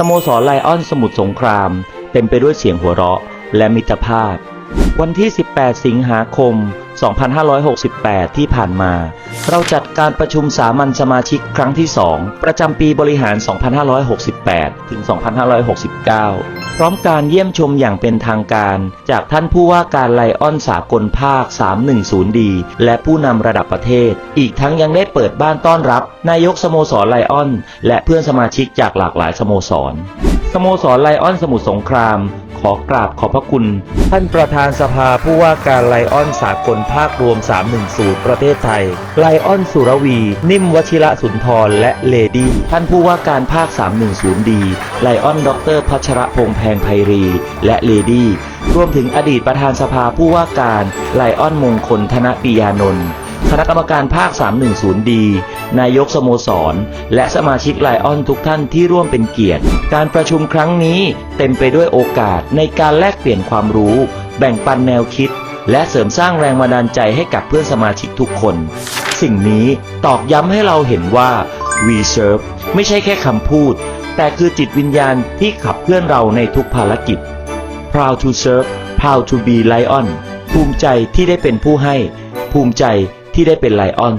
สโมสรไลออนสมุทรสงคราม เต็มไปด้วยเสียงหัวเราะและมิตรภาพ วันที่ 18 สิงหาคม 2568 ที่ผ่านมา เราจัดการประชุมสามัญสมาชิกครั้งที่ 2 ประจำปีบริหาร 2568 ถึง 2569 พร้อมการเยี่ยมชมอย่างเป็นทางการ จากท่านผู้ว่าการไลออนสากลภาค 310D และผู้นำระดับประเทศ อีกทั้งยังได้เปิดบ้านต้อนรับ นายกสโมสรไลออน และเพื่อนสมาชิกจากหลากหลายสโมสร สโมสรไลออนสมุทรสงคราม ขอกราบขอบพระคุณ ท่านประธานสภาผู้ว่าการไลออนสากลภาครวม 310 ประเทศไทย ไลออนสุรวี นิ่มวชิระสุนทร และเลดี้ ท่านผู้ว่าการภาค 310 ดี ไลออนด็อกเตอร์พัชระพงแพงไพรี และเลดี้ รวมถึงอดีตประธานสภาผู้ว่าการ ไลออนมงคลธนปิยานนท์คณะกรรมการภาค 310 ดี นายกสโมสร และสมาชิกไลออนทุกท่านที่ร่วมเป็นเกียรติ การประชุมครั้งนี้เต็มไปด้วยโอกาสในการแลกเปลี่ยนความรู้ แบ่งปันแนวคิด และเสริมสร้างแรงบันดาลใจให้กับเพื่อนสมาชิกทุกคน สิ่งนี้ตอกย้ำให้เราเห็นว่า We Serve ไม่ใช่แค่คำพูด แต่คือจิตวิญญาณที่ขับเคลื่อนเราในทุกภารกิจ Proud to serve Proud to be Lion ภูมิใจที่ได้เป็นผู้ให้ ภูมิใจที่ได้เป็นไลออน